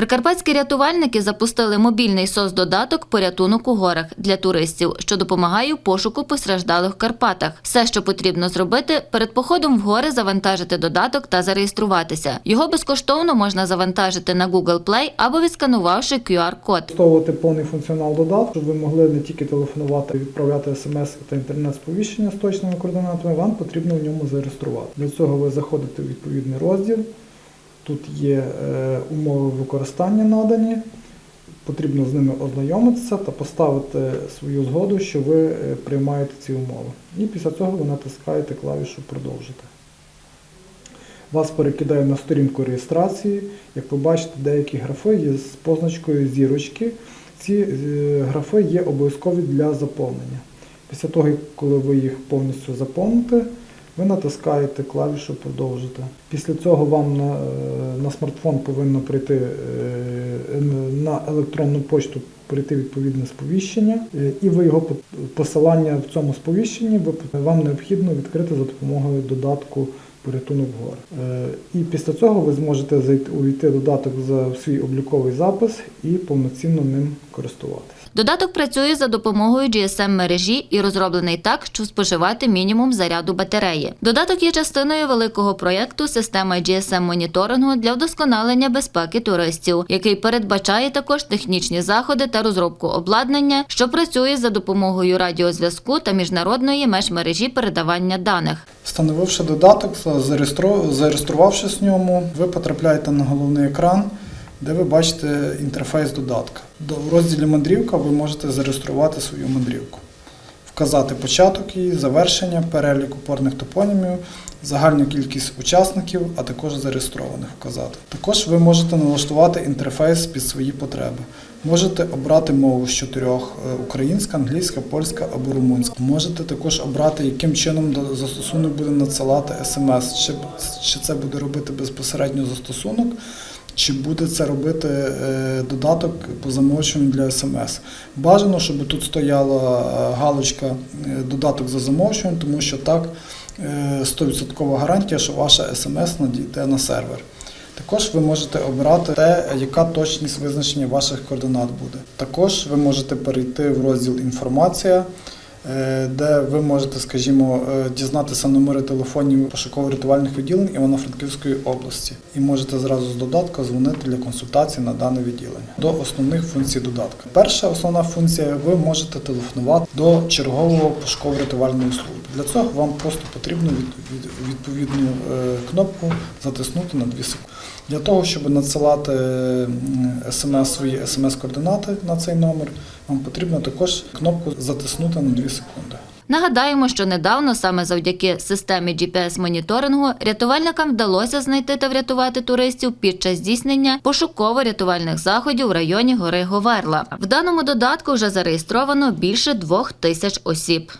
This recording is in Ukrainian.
Прикарпатські рятувальники запустили мобільний СОС-додаток порятунок у горах для туристів, що допомагає в пошуку постраждалих в Карпатах. Все, що потрібно зробити, перед походом в гори завантажити додаток та зареєструватися. Його безкоштовно можна завантажити на Google Play або відсканувавши QR-код. Використовувати повний функціонал додатку, щоб ви могли не тільки телефонувати, відправляти смс та інтернет-сповіщення з точними координатами, вам потрібно в ньому зареєструвати. Для цього ви заходите в відповідний розділ. Тут є е, умови використання надані. Потрібно з ними ознайомитися та поставити свою згоду, що ви е, приймаєте ці умови. І після цього ви натискаєте клавішу Продовжити. Вас перекидає на сторінку реєстрації. Як ви бачите, деякі графи є з позначкою зірочки. Ці е, графи є обов'язкові для заповнення. Після того, коли ви їх повністю заповните, ви натискаєте клавішу Продовжити. Після цього вам на, е, на смартфон повинно прийти е, на електронну почту прийти відповідне сповіщення, е, і ви його по- посилання в цьому сповіщенні вам необхідно відкрити за допомогою додатку порятунок гор. Е, І після цього ви зможете зайти увійти додаток за свій обліковий запис і повноцінно ним користуватися. Додаток працює за допомогою GSM-мережі і розроблений так, щоб споживати мінімум заряду батареї. Додаток є частиною великого проєкту Система GSM-моніторингу для вдосконалення безпеки туристів, який передбачає також технічні заходи та розробку обладнання, що працює за допомогою радіозв'язку та міжнародної межмережі передавання даних. Встановивши додаток, зареєструвавшись в ньому, ви потрапляєте на головний екран, де ви бачите інтерфейс додатка. До- В розділі мандрівка ви можете зареєструвати свою мандрівку, вказати початок її, завершення, перелік опорних топонімів, загальну кількість учасників, а також зареєстрованих вказати. Також ви можете налаштувати інтерфейс під свої потреби. Можете обрати мову з чотирьох: е, українська, англійська, польська або румунська. Можете також обрати, яким чином застосунок буде надсилати смс, чи, це буде робити безпосередньо застосунок, чи буде це робити е, додаток по замовчуванню для смс. Бажано, щоб тут стояла е, галочка додаток за замовчуванням, тому що так е, 100% гарантія, що ваша смс надійде на сервер. Також ви можете обрати те, яка точність визначення ваших координат буде. Також ви можете перейти в розділ Інформація, де ви можете, скажімо, е, дізнатися номери телефонів пошуково-рятувальних відділень Івано-Франківської області. І можете зразу з додатка дзвонити для консультації на дане відділення. До основних функцій додатка. Перша основна функція ви можете телефонувати до чергового пошуково-рятувальної служби. Для цього вам просто потрібно від- від- відповідну е, кнопку затиснути на 2 секунди. Для того, щоб надсилати смс свої смс-координати на цей номер, вам потрібно також кнопку затиснути на 2 секунди. Нагадаємо, що недавно саме завдяки системі GPS-моніторингу рятувальникам вдалося знайти та врятувати туристів під час здійснення пошуково-рятувальних заходів в районі гори Говерла. В даному додатку вже зареєстровано більше двох тисяч осіб.